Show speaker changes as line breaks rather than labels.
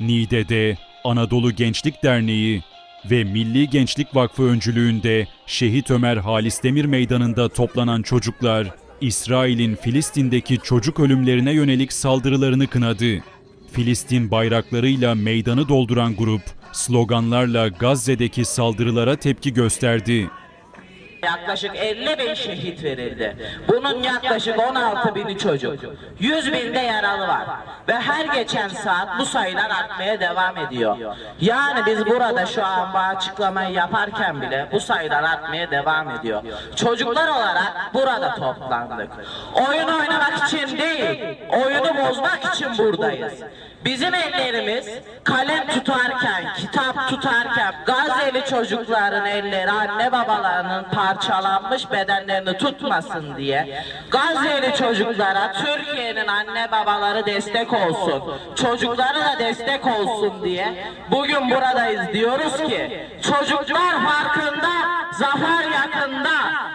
Niğde'de Anadolu Gençlik Derneği ve Milli Gençlik Vakfı öncülüğünde Şehit Ömer Halis Demir Meydanı'nda toplanan çocuklar, İsrail'in Filistin'deki çocuk ölümlerine yönelik saldırılarını kınadı. Filistin bayraklarıyla meydanı dolduran grup, sloganlarla Gazze'deki saldırılara tepki gösterdi.
Yaklaşık 50 bin şehit verildi. Bunun yaklaşık 16 bini çocuk. 100 binde yaralı var. Ve her geçen saat bu sayılar artmaya devam ediyor. Yani biz burada şu an bu açıklamayı yaparken bile bu sayılar artmaya devam ediyor. Çocuklar olarak burada toplandık. Oyun oynamak için değil, oyunu bozmak için buradayız. Bizim ellerimiz kalem tutarken, kitap tutarken Gazze'li çocukların elleri anne babalarının parçalanmış bedenlerini tutmasın diye Gazze'li çocuklara Türkiye'nin anne babaları destek olsun, çocuklara da destek olsun diye bugün buradayız diyoruz ki çocuklar farkında, zafer yakında,